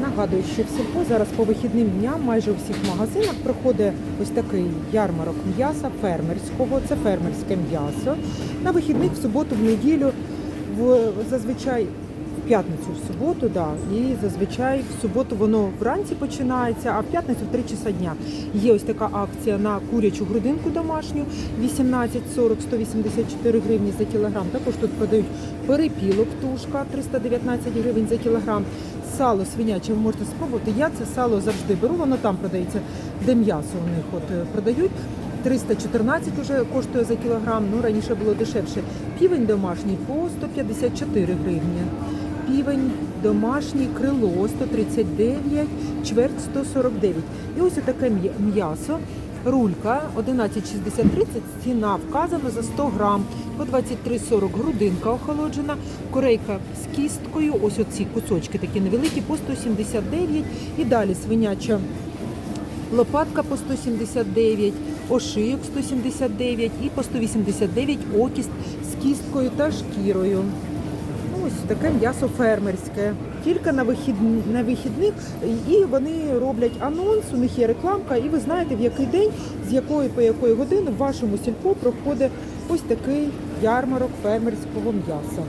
Нагадую, що в сільпо зараз по вихідним дням майже у всіх магазинах проходить ось такий ярмарок м'яса фермерського. Це фермерське м'ясо. На вихідних в суботу, в неділю, в зазвичай в п'ятницю, в суботу, да, і зазвичай в суботу воно вранці починається, а в п'ятницю в 3 часа дня. Є ось така акція на курячу грудинку домашню 18,40 184 гривні за кілограм. Також тут продають перепілок тушка 319 гривень за кілограм. Сало свиняче ви можете спробувати. Я це сало завжди беру, воно там продається, де м'ясо у них от е, продають. 314 вже коштує за кілограм, ну раніше було дешевше. Півень домашній по 154 гривні. Півень домашній, крило 139, чверть 149. І ось таке м'ясо. Рулька 11,63, це ціна вказана за 100 грам. По 23,40 грудинка охолоджена, корейка з кісткою, ось оці кусочки такі невеликі, по 179. І далі свиняча лопатка по 179, ошийок 179 і по 189 окіст з кісткою та шкірою. Ось таке м'ясо фермерське. Тільки на, вихідні, на вихідних і вони роблять анонс, у них є рекламка, і ви знаєте, в який день, з якої по якої години в вашому сільпо проходить ось такий ярмарок фермерського м'яса.